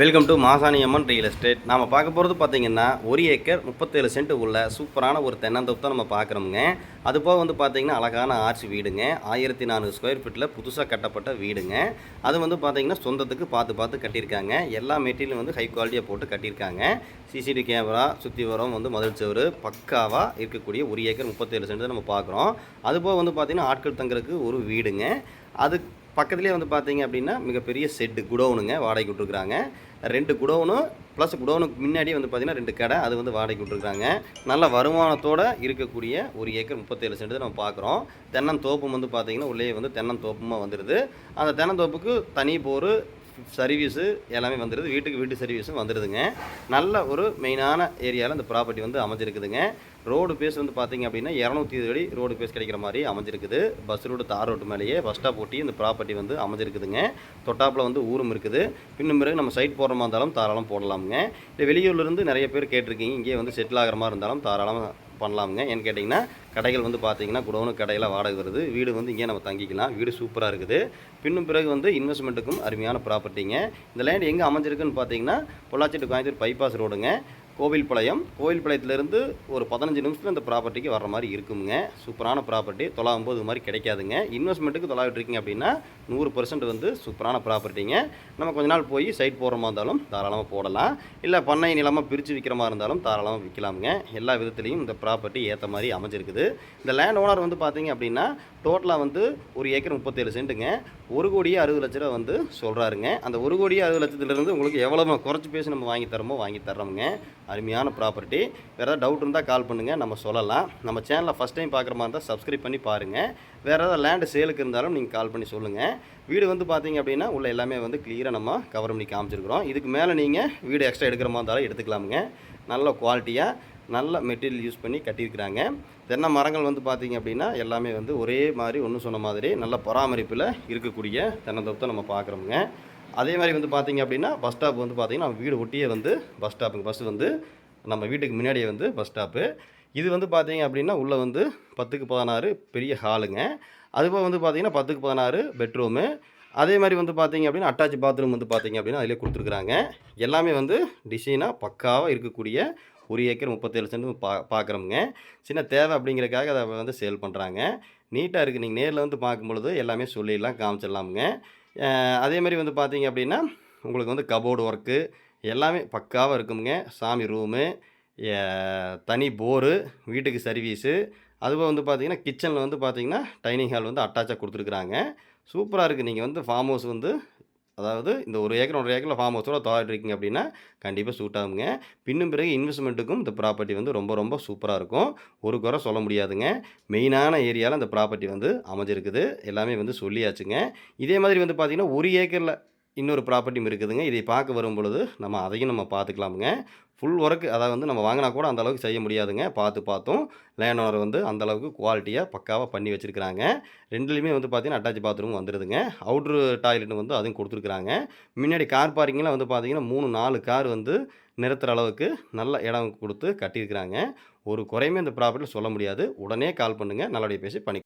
Welcome to Masaniamman real estate நாம் பார்க்க போகிறது பார்த்தீங்கன்னா ஒரு ஏக்கர் முப்பத்தேழு சென்ட் உள்ள சூப்பரான ஒரு தென்னந்தோப்பு தான் நம்ம பார்க்குறோமுங்க. அது போக வந்து பார்த்தீங்கன்னா அழகான ஆர்ச் வீடுங்க. ஆயிரத்தி நானூறு ஸ்கொயர் ஃபீட்டில் புதுசாக கட்டப்பட்ட வீடுங்க. அது வந்து பார்த்தீங்கன்னா சொந்தத்துக்கு பார்த்து பார்த்து கட்டியிருக்காங்க. எல்லா மெட்டீரியலும் வந்து ஹை குவாலிட்டியாக போட்டு கட்டியிருக்காங்க. சிசிடி கேமரா சுற்றி வரம் வந்து மதில் சவர் பக்காவாக இருக்கக்கூடிய ஒரு ஏக்கர் முப்பத்தேழு சென்ட் தான் நம்ம பார்க்குறோம். அது போக வந்து பார்த்திங்கன்னா ஆட்கள் தங்குறதுக்கு ஒரு வீடுங்க. அது பக்கத்துலேயே வந்து பார்த்தீங்க அப்படின்னா மிகப்பெரிய செட்டு குடோனுங்க வாடகைக்கு விட்ருக்குறாங்க ரெண்டு குடோனும் ப்ளஸ் குடோனுக்கு முன்னாடி வந்து பார்த்தீங்கன்னா ரெண்டு கடை அது வந்து வாடகைக்கு விட்ருக்குறாங்க நல்ல வருமானத்தோடு இருக்கக்கூடிய ஒரு ஏக்கர் முப்பத்தேழு சென்ட் தான் நம்ம பார்க்குறோம். தென்னந்தோப்பும் வந்து பார்த்தீங்கன்னா உள்ளே வந்து தென்னந்தோப்புமா வந்துடுது அந்த தென்னந்தோப்புக்கு தனி போர் சர்வீஸு எல்லாமே வந்துடுது வீட்டுக்கு வீட்டு சர்வீஸும் வந்துடுதுங்க நல்ல ஒரு மெயினான ஏரியாவில் இந்த ப்ராப்பர்ட்டி வந்து அமைஞ்சிருக்குதுங்க. ரோடு பேஸ் வந்து பார்த்தீங்க அப்படின்னா இரநூத்தி இருபது அடி ரோடு பேஸ் கிடைக்கிற மாதிரி அமைஞ்சிருக்குது. பஸ் ரோடு தார் ரோட்டு மேலேயே பஸ் ஸ்டாப் ஒட்டி இந்த ப்ராப்பர்ட்டி வந்து அமைஞ்சிருக்குதுங்க. தொட்டாப்பில் வந்து ஊரும் இருக்குது. பின்னும் பிறகு நம்ம சைட் போடுற மாதிரி இருந்தாலும் தாராளம் போடலாமுங்க. இல்லை வெளியூர்லேருந்து நிறைய பேர் கேட்டிருக்கீங்க. இங்கேயே வந்து செட்டில் ஆகிற மாதிரி இருந்தாலும் தாராளமாக பண்ணலாமுங்க. ஏன்னு கேட்டிங்கன்னா கடைகள் வந்து பார்த்தீங்கன்னா குடோனு கடையில் வாடகை வருது. வீடு வந்து இங்கே நம்ம தங்கிக்கலாம். வீடு சூப்பராக இருக்குது. பின்னும் பிறகு வந்து இன்வெஸ்ட்மெண்ட்டுக்கும் அருமையான ப்ராப்பர்ட்டிங்க இந்த லேண்ட் எங்கே அமைஞ்சிருக்குன்னு பார்த்தீங்கன்னா பொள்ளாச்சி டு கோயம்புத்தூர் பைபாஸ் ரோடுங்க கோவில்பாளையம் கோவில்பாளையத்துலேருந்து ஒரு பதினஞ்சு நிமிஷத்தில் இந்த ப்ராப்பர்ட்டிக்கு வர்ற மாதிரி இருக்குங்க. சூப்பரான ப்ராப்பர்ட்டி தொள்ளாம்பது ஒம்பது மாதிரி கிடைக்காதுங்க. இன்வெஸ்ட்மெண்ட்டுக்கு தொள்ளாயிரம் இருக்கீங்க அப்படின்னா நூறு பர்சன்ட் வந்து சூப்பரான ப்ராப்பர்ட்டிங்க நம்ம கொஞ்ச நாள் போய் சைட் போடுற மாதிரி இருந்தாலும் தாராளமாக போடலாம். இல்லை பண்ணை நிலமாக பிரித்து விற்கிற மாதிரி இருந்தாலும் தாராளமாக விற்கலாமுங்க எல்லா விதத்துலேயும் இந்த ப்ராப்பர்ட்டி ஏற்ற மாதிரி அமைஞ்சிருக்குது. இந்த லேண்ட் ஓனர் வந்து பார்த்தீங்க அப்படின்னா டோட்டலாக வந்து ஒரு ஏக்கர் முப்பத்தேழு சென்ட்டுங்க. ஒரு கோடியே அறுபது லட்ச ரூபா வந்து சொல்கிறாருங்க அந்த ஒரு கோடியே அறுபது லட்சத்துலேருந்து உங்களுக்கு எவ்வளோ குறைச்சி பேசி நம்ம வாங்கி தரோமோ வாங்கி தர்றோமுங்க. அருமையான ப்ராப்பர்ட்டி வேறு ஏதாவது டவுட் இருந்தால் கால் பண்ணுங்கள் நம்ம சொல்லலாம். நம்ம சேனலை ஃபஸ்ட் டைம் பார்க்குற மாதிரி இருந்தால் சப்ஸ்கிரைப் பண்ணி பாருங்கள் வேறு ஏதாவது லேண்டு சேலுக்கு இருந்தாலும் நீங்கள் கால் பண்ணி சொல்லுங்கள் வீடு வந்து பார்த்தீங்க அப்படின்னா உள்ள எல்லாமே வந்து கிளியராக நம்ம கவர் பண்ணி காமிச்சிருக்கிறோம். இதுக்கு மேலே நீங்கள் வீடு எக்ஸ்ட்ரா எடுக்கிற மாதிரி இருந்தாலும் எடுத்துக்கலாமுங்க. நல்ல குவாலிட்டியாக நல்ல மெட்டீரியல் யூஸ் பண்ணி கட்டியிருக்கிறாங்க. தென்னை மரங்கள் வந்து பார்த்தீங்க அப்படின்னா எல்லாமே வந்து ஒரே மாதிரி ஒன்று சொன்ன மாதிரி நல்ல பராமரிப்பில் இருக்கக்கூடிய தென்னந்தோப்பத்தை நம்ம பார்க்குறோமுங்க. அதே மாதிரி வந்து பார்த்தீங்க அப்படின்னா பஸ் ஸ்டாப் வந்து பார்த்தீங்கன்னா நம்ம வீடு ஒட்டியே வந்து பஸ் ஸ்டாப்புங்க பஸ் வந்து நம்ம வீட்டுக்கு முன்னாடியே வந்து பஸ் ஸ்டாப்பு இது வந்து பார்த்தீங்க அப்படின்னா உள்ளே வந்து பத்துக்கு பதினாறு பெரிய ஹாலுங்க அதுபோக வந்து பார்த்தீங்கன்னா பத்துக்கு பதினாறு பெட்ரூமு அதே மாதிரி வந்து பார்த்தீங்க அப்படின்னா அட்டாச் பாத்ரூம் வந்து பார்த்தீங்க அப்படின்னா அதிலே கொடுத்துருக்குறாங்க. எல்லாமே வந்து டிசைனாக பக்காவாக இருக்கக்கூடிய ஒரு ஏக்கர் முப்பத்தேழு சென்ட் பா பார்க்குறோமுங்க சின்ன தேவை அப்படிங்கிறக்காக அதை வந்து சேல் பண்ணுறாங்க நீட்டாக இருக்குது நீங்கள் நேரில் வந்து பார்க்கும்பொழுது எல்லாமே சொல்லிடலாம் காமிச்சிடலாமுங்க. அதேமாதிரி அதே மாதிரி வந்து பார்த்தீங்க அப்படின்னா உங்களுக்கு வந்து கபோர்டு ஒர்க்கு எல்லாமே பக்காவாக இருக்குமுங்க. சாமி ரூமு தனி போரு வீட்டுக்கு சர்வீஸு. அதுபோக வந்து பார்த்தீங்கன்னா கிச்சனில் வந்து பார்த்தீங்கன்னா டைனிங் ஹால் வந்து அட்டாச்சாக கொடுத்துருக்குறாங்க. சூப்பராக இருக்குது நீங்கள் வந்து ஃபார்ம் ஹவுஸ் வந்து அதாவது இந்த ஒரு ஏக்கர் ஒரு ஏக்கரில் ஃபார்ம் ஹவுஸோட தாட் இருக்கீங்க அப்படின்னா கண்டிப்பாக சூட் ஆகுங்க. பின்னும் பிறகு இன்வெஸ்ட்மெண்ட்டுக்கும் இந்த ப்ராப்பர்ட்டி வந்து ரொம்ப ரொம்ப சூப்பராக இருக்கும். ஒரு குறை சொல்ல முடியாதுங்க. மெயினான ஏரியாவில் இந்த ப்ராப்பர்ட்டி வந்து அமைஞ்சிருக்குது. எல்லாமே வந்து சொல்லியாச்சுங்க. இதே மாதிரி வந்து பார்த்திங்கன்னா ஒரு ஏக்கரில் இன்னொரு ப்ராப்பர்ட்டியும் இருக்குதுங்க. இதை பார்க்க வரும் பொழுது நம்ம அதையும் நம்ம பார்த்துக்கலாமுங்க. ஃபுல் ஒர்க் அதாவது வந்து நம்ம வாங்கினா கூட அந்த அளவுக்கு செய்ய முடியாதுங்க. பார்த்து பார்த்தும். லேண்ட் ஓனர் வந்து அந்தளவுக்கு குவாலிட்டியாக பக்காவாக பண்ணி வச்சுருக்கிறாங்க. ரெண்டுலேயுமே வந்து பார்த்தீங்கன்னா அட்டாச் பாத்ரூம் வந்துடுதுங்க அவுட்ரு டாய்லெட் வந்து அதுவும் கொடுத்துருக்குறாங்க. முன்னாடி கார் பார்க்கிங்கில் வந்து பார்த்தீங்கன்னா மூணு நாலு கார் வந்து நிறுத்துகிற அளவுக்கு நல்ல இடம் கொடுத்து கட்டியிருக்கிறாங்க. ஒரு குறையுமே இந்த ப்ராப்பர்ட்டியில் சொல்ல முடியாது. உடனே கால் பண்ணுங்கள் நல்லபடியாக பேசி பண்ணி